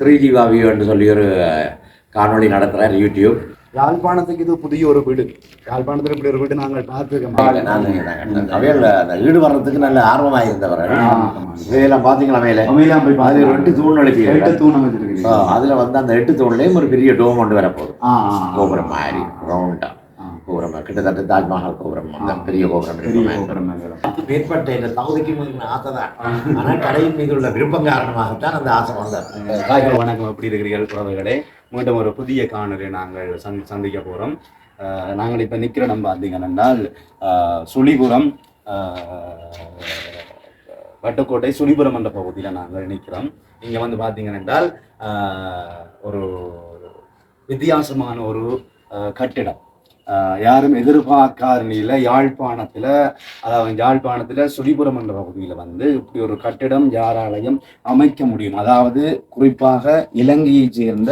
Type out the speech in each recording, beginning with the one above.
ஸ்ரீஜீவா view என்று சொல்லி ஒரு காணொளி நடத்துகிறார் யூடியூப். யாழ்ப்பாணத்துக்கு இது புதிய ஒரு வீடு. யாழ்ப்பாணத்தில் இப்படி ஒரு வீடு நாங்கள் பார்த்துருக்கோம். அவையில் அந்த வீடு வர்றதுக்கு நல்ல ஆர்வமாக இருந்தவர் இதையெல்லாம் பார்த்தீங்களா மேலே அவையெல்லாம் போய் அது ஒரு எட்டு தூண் எழுப்பி எட்டு தூண் அமைச்சிருக்கிறீங்க அதில் வந்து அந்த எட்டு தூண்லேயும் ஒரு பெரிய டோம் கொண்டு வரப்போகுது. கோபுரம் மாதிரி ரவுண்டா ஆ. கோபுரம் கிட்டத்தட்ட தாஜ்மஹால் கோபுரம் அந்த பெரிய கோபுரம் மேற்பட்ட இந்த தகுதிக்கு முன்ன ஆசை தான். ஆனால் கடையின் மீது உள்ள விருப்பம் காரணமாகத்தான் அந்த ஆசை காய்கள் வணக்கம். எப்படி இருக்கிறீர்கள் உறவுகளே மீண்டும் ஒரு புதிய காணொலி நாங்கள் சந்தி சந்திக்க போகிறோம் நாங்கள் இப்போ நிற்கிற நம்ம பார்த்தீங்கன்னா என்றால் அஹ், சுழிபுரம் வட்டுக்கோட்டை சுழிபுரம் என்ற பகுதியில் நாங்கள் நிற்கிறோம் இங்கே வந்து பார்த்தீங்கன்னா என்றால் அஹ், ஒரு வித்தியாசமான ஒரு கட்டிடம். யாரும் எதிர்பார்க்காத நிலையில யாழ்ப்பாணத்துல அதாவது யாழ்ப்பாணத்துல சுழிபுரம் என்ற பகுதியில வந்து இப்படி ஒரு கட்டிடம் யாராலையும் அமைக்க முடியும். அதாவது குறிப்பாக இலங்கையைச் சேர்ந்த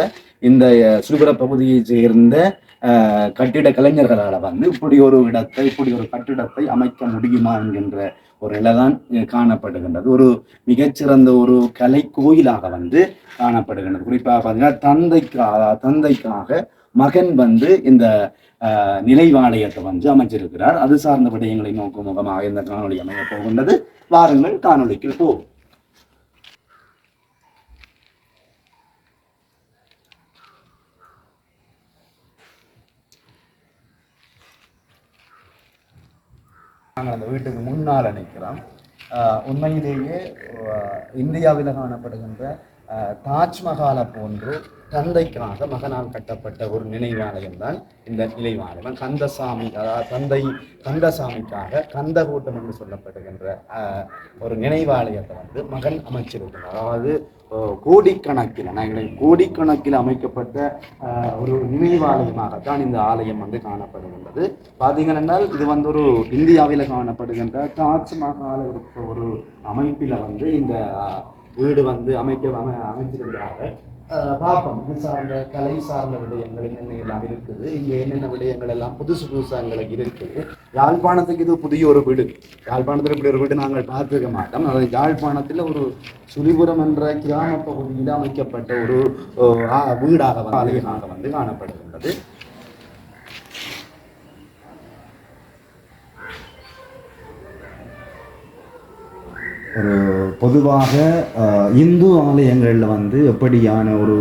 இந்த சுழிபுர பகுதியைச் சேர்ந்த கட்டிட கலைஞர்களால் வந்து இப்படி ஒரு இடத்தை இப்படி ஒரு கட்டிடத்தை அமைக்க முடியுமா என்கின்ற ஒரு நிலைதான் தான் காணப்படுகின்றது. ஒரு மிகச்சிறந்த ஒரு கலை கோயிலாக வந்து காணப்படுகின்றது. குறிப்பாக பார்த்தீங்கன்னா தந்தைக்காக தந்தைக்காக மகன் வந்து இந்த அஹ், வந்து அமைச்சிருக்கிறார். அது சார்ந்த விடயங்களை நோக்கும் முகமாக இந்த காணொலி அமைய போகின்றது. வாருங்கள் காணொளிக்கு போகும் நாங்கள் அந்த வீட்டுக்கு முன்னால் நிற்கிறோம். ஆஹ் உண்மையிலேயே இந்தியாவில் காணப்படுகின்ற தாஜ்மஹாலை போன்று தந்தைக்காக மகனால் கட்டப்பட்ட ஒரு நினைவாலயம் தான் இந்த நினைவாலயம். கந்தசாமி அதாவது தந்தை கந்தசாமிக்காக கந்தகூட்டம் என்று சொல்லப்படுகின்ற ஒரு நினைவாலயத்தை வந்து மகன் அமைச்சிருக்கிறார். அதாவது கோடிக்கணக்கில் நாங்கள் கோடிக்கணக்கில் அமைக்கப்பட்ட ஒரு நினைவாலயமாகத்தான் இந்த ஆலயம் வந்து காணப்படுகின்றது. பார்த்தீங்கன்னா இது வந்து ஒரு இந்தியாவில் காணப்படுகின்ற தாஜ்மஹால் ஒரு அமைப்பில் வந்து இந்த வீடு வந்து அமைக்க அமை அமைச்சிருக்கிறாங்க பார்ப்போம். இது சார்ந்த கலை சார்ந்த விடயங்கள் என்னென்ன எல்லாம் இருக்குது? இங்கே என்னென்ன விடயங்கள் எல்லாம் புதுசு புதுசாக எங்களுக்கு இருக்குது யாழ்ப்பாணத்துக்கு இது புதிய ஒரு வீடு. யாழ்ப்பாணத்தில் இப்படி ஒரு வீடு நாங்கள் பார்த்துக்க மாட்டோம். அதாவது யாழ்ப்பாணத்தில் ஒரு சுழிபுரம் என்ற கிராம பகுதியில் அமைக்கப்பட்ட ஒரு வீடாக வந்து ஆலயமாக வந்து காணப்படுகின்றது. ஒரு பொதுவாக இந்து ஆலயங்களில் வந்து எப்படியான ஒரு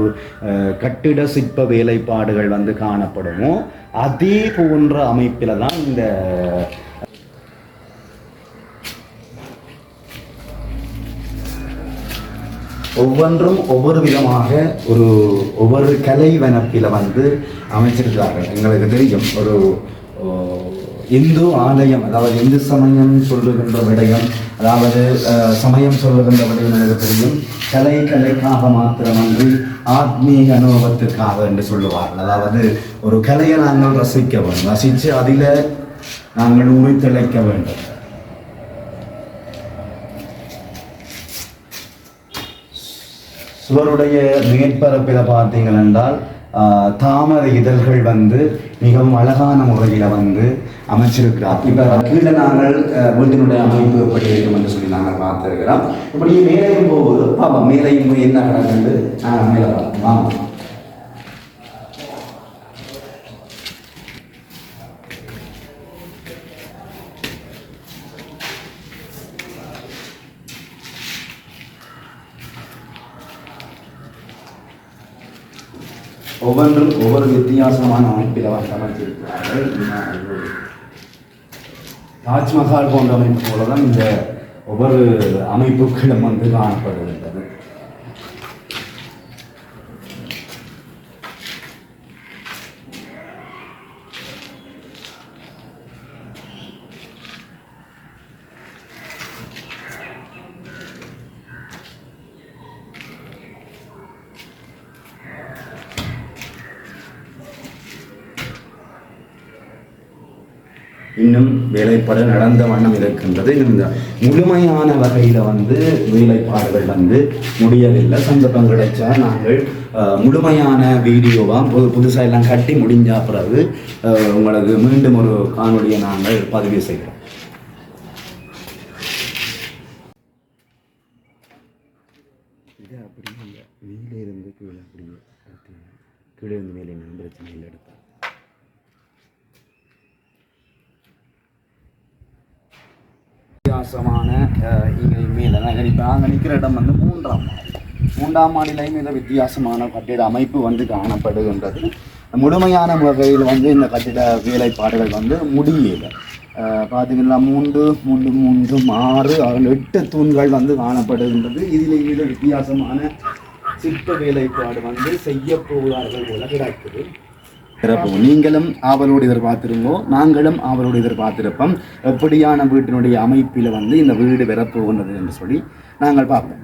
கட்டிட சிற்ப வேலைப்பாடுகள் வந்து காணப்படுமோ அதே போன்ற அமைப்பில் தான் இந்த ஒவ்வொன்றும் ஒவ்வொரு விதமாக ஒரு ஒவ்வொரு கலை வனப்பில் வந்து அமைச்சிருக்கிறார்கள். எங்களுக்கு தெரியும் ஒரு இந்து ஆலயம் அதாவது இந்து சமயம் சொல்லுகின்ற விடயம் அதாவது சமயம் சொல்லுகின்றபடி எனக்கு தெரியும். கலை கலைக்காக மாத்திரமன்றி ஆத்மீக அனுபவத்திற்காக என்று சொல்லுவார்கள். அதாவது ஒரு கலையை நாங்கள் ரசிக்க வேண்டும். ரசித்து அதில் நாங்கள் உரித்திழைக்க வேண்டும். சுவருடைய மேற்பரப்பில் பார்த்தீங்கள் என்றால் தாமரை இதழ்கள் வந்து மிகவும் அழகான முறையில் வந்து அமைச்சிருக்கிறார். இப்போ கீழே நாங்கள் ஆஹ், வீட்டினுடைய அமைப்பு எப்படி இருக்கும் என்று சொல்லி நாங்கள் பார்த்துருக்கிறோம். இப்படி மேலையும் போகுது. பாப்போம் மேலையும் போய் என்ன நடக்குது நாங்கள் மேலே வாங்க. ஒவ்வொன்றும் ஒவ்வொரு வித்தியாசமான அமைப்பில் வந்து அமைச்சிருக்கிறார்கள் தாஜ்மஹால் போன்ற அமைப்பு போல தான் இந்த ஒவ்வொரு அமைப்புகளும் வந்து காணப்படுகின்றது. இன்னும் வேலைப்பாடு நடந்த வண்ணம் இருக்கின்றது. இன்னும் இந்த முழுமையான வகையில் வந்து வேலைப்பாடுகள் வந்து முடியவில்லை. சந்தர்ப்பம் கிடைச்சா நாங்கள் முழுமையான வீடியோவாக புது புதுசாக எல்லாம் கட்டி முடிஞ்ச பிறகு உங்களுக்கு மீண்டும் ஒரு காணொலியை நாங்கள் பதிவு செய்கிறோம். கீழே அப்படி இருந்து கீழே அப்படியே கீழே இருந்து மேலே பிரச்சனை இல்லை எடுத்தேன் வித்தியாசமான இங்கே மேலே நாங்கள் இப்போ நாங்கள் நிற்கிற இடம் வந்து மூன்றாம் மாடி. மூன்றாம் மாடிலையும் இந்த வித்தியாசமான கட்டிட அமைப்பு வந்து காணப்படுகின்றது. முழுமையான வகையில் வந்து இந்த கட்டிட வேலைப்பாடுகள் வந்து முடியல. பார்த்தீங்கன்னா மூன்று மூன்று மூன்று ஆறு ஆறு எட்டு தூண்கள் வந்து காணப்படுகின்றது. இதில் இதில் வித்தியாசமான சிற்ப வேலைப்பாடு வந்து செய்ய போகிறார்கள் போல கிடக்குது. சிறப்பு நீங்களும் ஆவலோடு எதிர்பார்த்திருங்கோ நாங்களும் ஆவலோடு எதிர்பார்த்திருப்போம். எப்படியான வீட்டினுடைய அமைப்பில் வந்து இந்த வீடு வரப்போகின்றது என்று சொல்லி நாங்கள் பார்ப்போம்.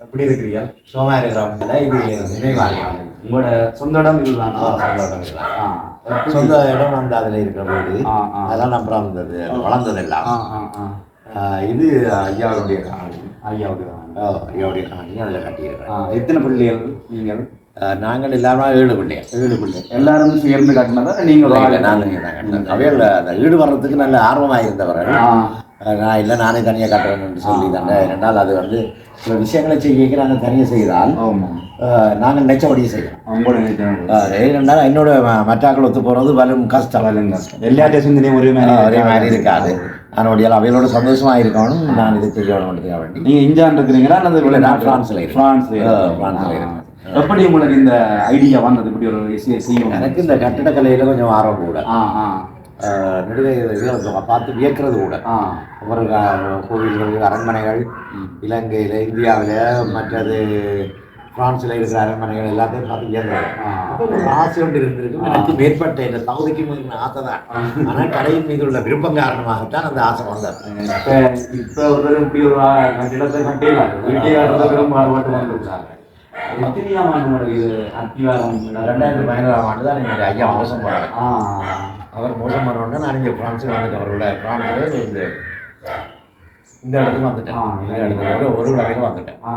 எப்படி இருக்கிறீங்க? சோமா இருக்கிறவங்கள இது நினைவாலயம் உங்களோட சொந்த இடம் இதுதான். சொந்த இடம் வந்து அதுல இருக்கிற வீடு. அதெல்லாம் நம்ம வளர்ந்தது வளர்ந்ததெல்லாம். இது ஐயாவுடைய காணி தான். ஆ, ஐயாவுடைய காணி அதில் கட்டியிருக்கிறேன் ஆ, எத்தனை பிள்ளைகள் நீங்கள்? நாங்கள் எல்லாமே ஏழு பிள்ளைகள் ஏழு பிள்ளை. எல்லாரும் சேர்ந்து கட்டினதா நீங்கள்? நாங்கள் அவையில் அந்த வீடு வர்றதுக்கு நல்ல ஆர்வமாக இருந்தவர்கள் நான் இல்லை நானே தனியாக கட்டுறேன்னு சொல்லி தானே ரெண்டால் அது வந்து சில விஷயங்களை செய்ய நாங்கள் தனியாக செய்தால் நாங்கள் நினைச்சபடியே செய்யலாம் ரெண்டால் என்னோட மற்றாக்கள் ஒத்து போகிறது வரும் கஷ்டம். எல்லா சிந்தனையும் ஒரே மாதிரி ஒரே மாதிரி இருக்காது. அதனுடைய அவையோட சந்தோஷமா இருக்கணும் நான் இது செய்யணும்ன்றதுக்காக வேண்டி. நீங்க இந்தியான் இருக்கிறீங்களா? அல்லது இல்ல, நான் பிரான்ஸ்ல இருக்கேன். எப்படி உங்களுக்கு இந்த ஐடியா வந்தது? இப்படி ஒரு செய்யும் எனக்கு இந்த கட்டிடக்கலையில கொஞ்சம் ஆர்வம் கூட. ஆ ஆ. ஆஹ் நெடுகை இதில் பார்த்து வியக்கிறது கூட. ஒரு க- கோவில்கள் அரண்மனைகள் இலங்கையில் இந்தியாவில் மற்றது பிரான்ஸில் இருக்கிற அரண்மனைகள் எல்லாத்தையும் பார்த்து வியக்கிறது. ஆசை ஒன்று இருந்திருக்கு எனக்கு மேற்பட்ட இந்த தகுதிக்கு மீறின ஆசை தான். ஆனால் கலையின் மீது உள்ள விருப்பம் காரணமாகத்தான் அந்த ஆசை வந்தது. இப்ப இப்ப ஒரு இப்படி ஒரு கட்டிடத்தை கட்டிடலாம். வீட்டை கட்டுறதுக்கு ரொம்ப பாடுபட்டு வந்துருக்காங்க எத்தனையாம் ஆண்டு இது அத்திவாரம்? ரெண்டாயிரத்தி பதினேழாம் ஆண்டு தான் எங்கள் ஐயா மோசம் ஆ. அவர் மோசம் பண்ணோடனே நான் இங்கே பிரான்ஸுக்கு வந்துட்டேன் அவரோட பிரான்ஸில் இந்த இந்த இடத்துக்கு வந்துட்டேன். ஆ, இந்த இடத்துல ஒரு ஒரு வரைக்கும் வந்துட்டேன். ஆ.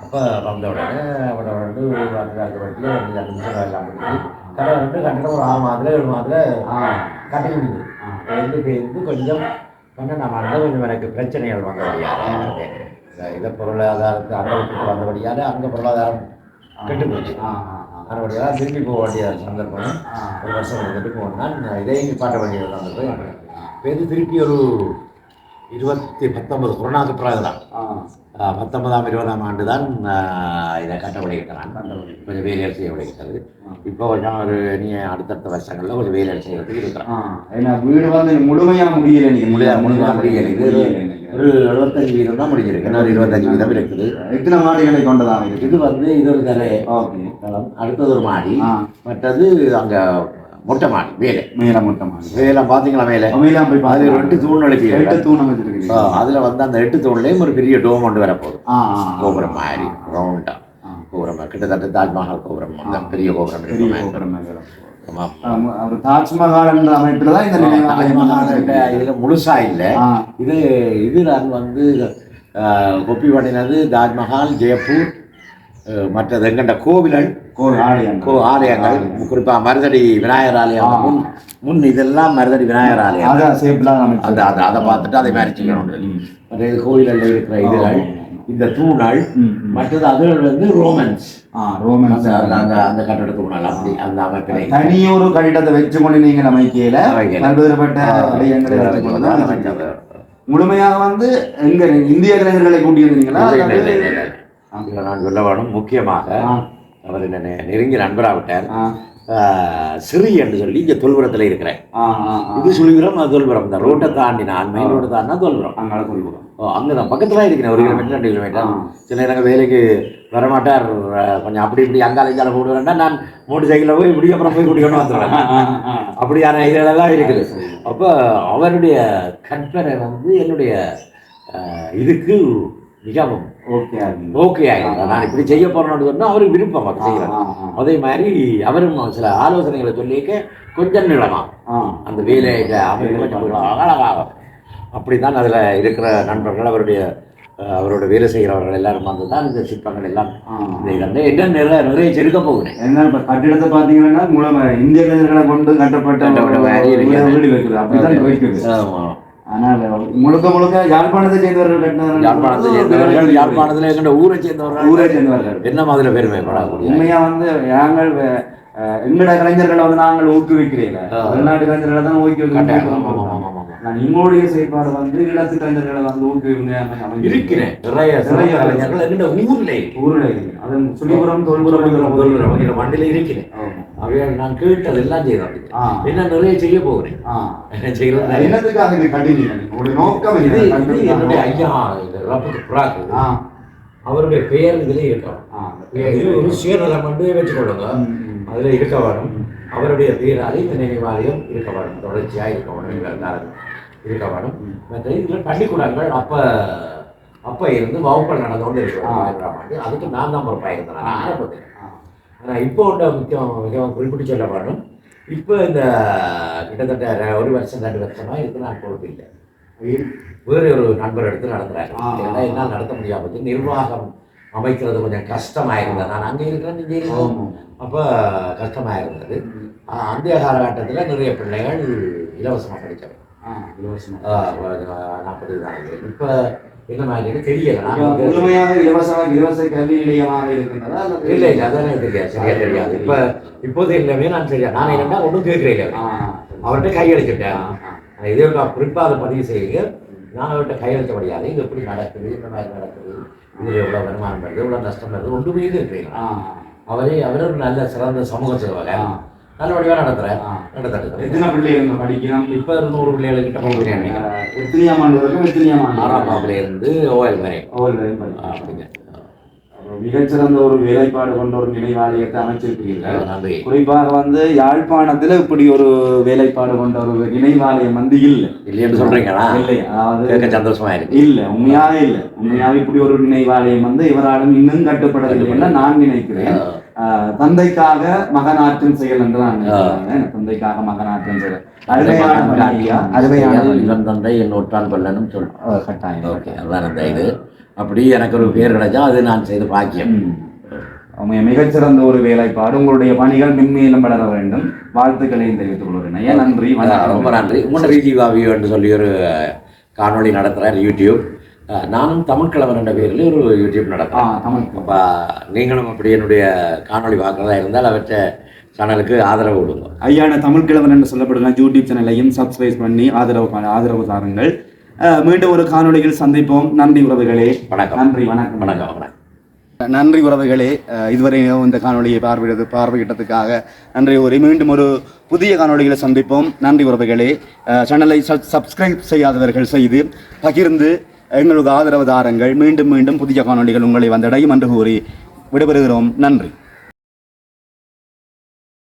அப்போ வந்த உடனே அவட வந்து வாரத்துக்கு அடுத்த வரைக்கும் ரெண்டு ரெண்டு நிமிஷம் எல்லாம் முடிஞ்சு கடை வந்து கட்டிடம் ஒரு ஆறு மாதத்துல ஏழு மாதத்துல ஆ. கட்டி முடிஞ்சது. ஆ. பேருந்து பேருந்து கொஞ்சம் பன்னெண்டாம் ஆண்டு கொஞ்சம் எனக்கு பிரச்சனைகள் வந்தபடியால் இதை பொருளாதாரத்தை விட்டுட்டு வந்தபடியால் அங்கே பொருளாதாரம் கெட்டு போச்சு. அதனுடைய திரும்பி போக வேண்டிய சந்தர்ப்பம். ஒரு வருஷம் இருந்துட்டு போனால் நான் இதையும் நிப்பாட்ட வேண்டியது வந்தது பேருந்து திருப்பி ஒரு இருபத்தி பத்தொன்பது கொரோனாக்கு பிறகு தான் பத்தொன்பதாம் இருபதாம் ஆண்டு தான் இதை கட்ட விளைவிக்கிறான் கொஞ்சம் வேலைகள் செய்ய விளைவிக்கிறது இப்போ கொஞ்சம் ஒரு நீ அடுத்தடுத்த வருஷங்களில் கொஞ்சம் வேலைகள் செய்யறதுக்கு இருக்கிறான். வீடு வந்து முழுமையா முடியல நீங்க. முடிய முழுமையாக முடியல. இது ஒரு எழுபத்தஞ்சு வீதம் தான் முடிஞ்சிருக்கு. இன்னொரு இருபத்தஞ்சு வீதம் இருக்குது. எத்தனை மாடிகளை கொண்டதாக இருக்கு இது வந்து இது ஒரு தரை ஓகே. அடுத்தது ஒரு மாடி. மற்றது அங்கே மொட்டை மாடி வேலை மேல மொட்டை மாடி வேலை பார்த்தீங்களா மேலே? அவையெல்லாம் போய் அதில் பாத்து ரெண்டு தூண் எழுப்பி எட்டு தூண் அமைச்சிருக்கீங்க அதில் வந்து அந்த எட்டு தூண்லேயும் ஒரு பெரிய டோம் கொண்டு வரப்போகுது. கோபுரம் மாதிரி ரவுண்டா ஆ. கோபுரம் கிட்டத்தட்ட தாஜ்மஹால் கோபுரம் அந்த பெரிய கோபுரம். கோபுரம் ஒரு தாஜ்மஹால் என்ற அமைப்பில் தான் இந்த இல்ல, இதுல முழுசா இல்ல. இது இது நான் வந்து கொப்பி பண்ணினது தாஜ்மஹால் ஜெயப்பூர் அஹ், மற்றது எங்கண்ட கோவில்கள் கோவில் ஆலயம் கோ ஆலயங்கள். குறிப்பா மருதடி விநாயகர் ஆலயம். முன் முன் இதெல்லாம் மருதடி விநாயகர் ஆலயம். அந்த அதை அதை பார்த்துட்டு அதை மாதிரி செய்யணும் மற்ற கோவில்களில் இருக்கிற இதுகள் இந்த ம். மற்றது அதுகள் வந்து ரோமன்ஸ் ஆ ரோமன் அந்த அந்த- அந்த அந்த கட்டட தூணல் அப்படி அந்த அமைப்பிலே. தனியொரு கட்டிடத்தை வச்சு கொண்டு நீங்க அமைக்கையில. பல்வேறுபட்ட. முழுமையாக வந்து எங்க இந்திய கலைஞர்களை கூட்டி வந்தீங்களா? நான் சொல்ல வேணும் முக்கியமாக அவர் என்ன நெருங்கி நண்பராவிட்டார் ஆ, சிறி என்று சொல்லி இங்கே தொல்புரத்தில் இருக்கிறேன். இது சுழிபுரம் அது தொல்புரம் தான். ரோட்டை தாண்டினால் மெயின் ரோட்டை தாண்டினா தொல்புரம். அங்கால சொல்லுவோம் ஓ அங்கே தான் பக்கத்தில் தான் இருக்கிறேன் ஒரு கிலோமீட்டர் ரெண்டு கிலோமீட்டர். சில நேரங்கள் வேலைக்கு வரமாட்டார். கொஞ்சம் அப்படி இப்படி அங்கால இங்கால போடுவேன்னா நான் மோட்டர் சைக்கிளில் போய் இப்படி அப்புறம் போய் குடிக்கணும் வந்துடுவேன் அப்படியான இதெல்லாம் இருக்குது. அப்போ அவருடைய கற்பனை வந்து என்னுடைய இதுக்கு மிகவும் ஓகே ஓகே ஆகிடும் நான் இப்படி செய்ய போறேன்னு சொன்னா அவருக்கு விருப்பம் அதை செய்யலாம் அதே மாதிரி அவரும் சில ஆலோசனைகளை சொல்லிக்க கொஞ்சம் நிலமா அந்த வேலையை அமைப்பு கொஞ்சம் அழகாக அப்படித்தான் அதில் இருக்கிற நண்பர்கள் அவருடைய அவரோட வேலை செய்கிறவர்கள் எல்லாரும் வந்து தான் இந்த சிற்பங்கள் எல்லாம் என்ன நிறைய நிறைய செருக்க போகிறேன் என்ன கட்டிடத்தை பாத்தீங்கன்னா மூலம் இந்திய கொண்டு கட்டப்பட்ட. வீடு இருக்குது. அப்படிதான் ஆனால் முழுக்க முழுக்க யாழ்ப்பாணத்தை சேர்ந்தவர்கள் கட்டினவர்கள் யாழ்ப்பாணத்தை சேர்ந்தவர்கள் யாழ்ப்பாணத்துல எங்கட ஊரை சேர்ந்தவர்கள் ஊரை சேர்ந்தவர்கள். என்ன மாதிரி பெருமைப்படக்கூடிய உண்மையா வந்து நாங்கள் அஹ், எங்கட கலைஞர்களை வந்து நாங்கள் ஊக்குவிக்கிறீங்க. வெளிநாட்டு கலைஞர்களை தான் ஊக்குவிக்கிறோம். நான் எங்களுடைய செயற்பாடு வந்து கலைஞர்களை வந்து ஊக்குவிங்க இருக்கிறேன். நிறைய சிறந்த கலைஞர்கள் எங்கட ஊர்ல. ஊரில். அதன் சுழிபுரம் தொல்புரம் மண்டில இருக்கிறேன். அவையால் நான் கேட்டது எல்லாம் செய்தேன். என்ன நிறைய செய்ய போகிறேன். என்னுடைய ஐயா ஆ, அவருடைய பெயர் இதுல. இது ஒரு சுயநலம் வந்து வச்சுக்கொள்ளுங்க. அதுல இருக்க வேணும். அவருடைய பேராலே இந்த நினைவாலயம் இருக்க வேணும். தொடர்ச்சியா இருக்க வேணும். இருக்க வேணும். மற்ற இதுல பள்ளிக்கூடங்கள் அப்ப அப்ப இருந்து வகுப்புகள் நடந்து கொண்டு இருக்கிறோம். அதுக்கு நான் தான் ஒரு பயந்தேன் நான் ஆரம்பத்தில் ஆனா இப்போ உள்ள முக்கியம் மிகவும் குறிப்பிட்டு சொல்ல வேணும். இப்போ இந்த கிட்டத்தட்ட ஒரு வருஷம் ரெண்டு வருஷமா இதுக்கு நான் பொறுப்பு இல்லை. வேறு ஒரு நண்பர் எடுத்து. ஏன்னா என்னால் நடத்த முடியாமல் நிர்வாகம் அமைக்கிறது கொஞ்சம் கஷ்டமாக இருந்தது நான் அங்கே இருக்கிறேன் இங்கே இருக்கிறேன். ஆமா. அப்போ கஷ்டமாக இருந்தது அந்த காலகட்டத்தில் நிறைய பிள்ளைகள் இலவசமாக படித்தவங்க. நாற்பது தான் இப்போ என்ன மாதிரி தெரியல. முழுமையாக இலவச இலவச கல்வி நிலையமாக இருக்கின்றதா? இல்லை இல்லை அதான் எனக்கு தெரியாது. சரியா தெரியாது. இப்போ இப்போது எல்லாமே நான் சரியா. நான் என்னன்னா ஒன்றும் கேட்குறேன் அவர்கிட்ட கையெழுத்திட்டேன் இதே நான் குறிப்பாக அதை பதிவு செய்யுங்க நான் அவர்கிட்ட கையெழுத்த முடியாது இது எப்படி நடக்குது இந்த மாதிரி நடக்குது இதில் எவ்வளோ வருமானம் வருது எவ்வளோ நஷ்டம் வருது ஒன்றுமே இருக்கிறீங்க ஆ, அவரே அவர் ஒரு நல்ல சிறந்த சமூக சேவகர். ஆ. நல்ல வடிவாக நடத்துகிறேன் ஆ. நடத்திட்டு எத்தனை பிள்ளைகள் படிக்கணும் இப்போ நூறு பிள்ளைகளுக்கிட்ட போகிறேன் நினைக்கிறேன் எத்தனையாம் ஆண்டு வரைக்கும் எத்தனையாம் ஆண்டு ஆறாம் வகுப்புல இருந்து ஓஎல் வரை வரையும் படிக்கணும். அப்படிங்க மிகச்சிறந்த ஒரு வேலைப்பாடு கொண்ட ஒரு நினைவாலயத்தை அமைச்சிருக்கீர்கள் நன்றி குறிப்பாக வந்து யாழ்ப்பாணத்துல இப்படி ஒரு வேலைப்பாடு கொண்ட ஒரு நினைவாலயம் வந்து இல்லை இல்லைன்னு சொல்றீங்களா இல்லை அதாவது சந்தோஷமா இருக்கு இல்ல உண்மையாவே இல்ல உண்மையாவே இப்படி ஒரு நினைவாலயம் வந்து இவராலும் இன்னும் கட்டப்படவில்லை என்று நான் நினைக்கிறேன் தந்தைக்காக மகனாற்றும் செயல் என்று நான் தந்தைக்காக மகனாற்றும் செயல். அருமையான. இளம் தந்தை என் ஒற்றான் கொல்லனும் சொல். கட்டாயம் ஓகே அதான் அந்த இது. அப்படி எனக்கு ஒரு பேர் கிடைச்சா அது நான் செய்த பாக்கியம். மிகச்சிறந்த ஒரு வேலைப்பாடு. உங்களுடைய பணிகள் மென்மேலும் வளர வேண்டும். வாழ்த்துக்களையும் தெரிவித்துக் கொள்கிறேன். நன்றி. ரொம்ப நன்றி. உங்களோட வியூ என்று சொல்லி ஒரு காணொளி நடத்துகிறார் யூடியூப். நானும் தமிழ் கிழவன் என்ற பேரில் ஒரு யூடியூப் நடத்துகிறேன் தமிழ் அப்போ நீங்களும் அப்படி என்னுடைய காணொளி பார்க்குறதா இருந்தால் அவற்றை சேனலுக்கு ஆதரவு கொடுங்க. ஐயான தமிழ் கிழவன் என்று சொல்லப்படுகிற யூடியூப் சேனலையும் சப்ஸ்கிரைப் பண்ணி ஆதரவு ஆதரவு தாருங்கள். மீண்டும் ஒரு காணொளியில் சந்திப்போம். நன்றி உறவுகளே. வணக்கம். நன்றி வணக்கம். வணக்கம் வணக்கம். நன்றி உறவுகளே. அஹ் இதுவரை இந்த காணொளியை பார்வையிட்டது பார்வையிட்டதுக்காக நன்றி ஒரு மீண்டும் ஒரு புதிய காணொளிகளை சந்திப்போம். நன்றி உறவுகளே. சேனலை சப்ஸ்கிரைப் செய்யாதவர்கள் செய்து பகிர்ந்து எங்களுக்கு ஆதரவு தாருங்கள். மீண்டும் மீண்டும் புதிய காணொலிகள் உங்களை வந்தடையும் என்று கூறி விடைபெறுகிறோம். நன்றி.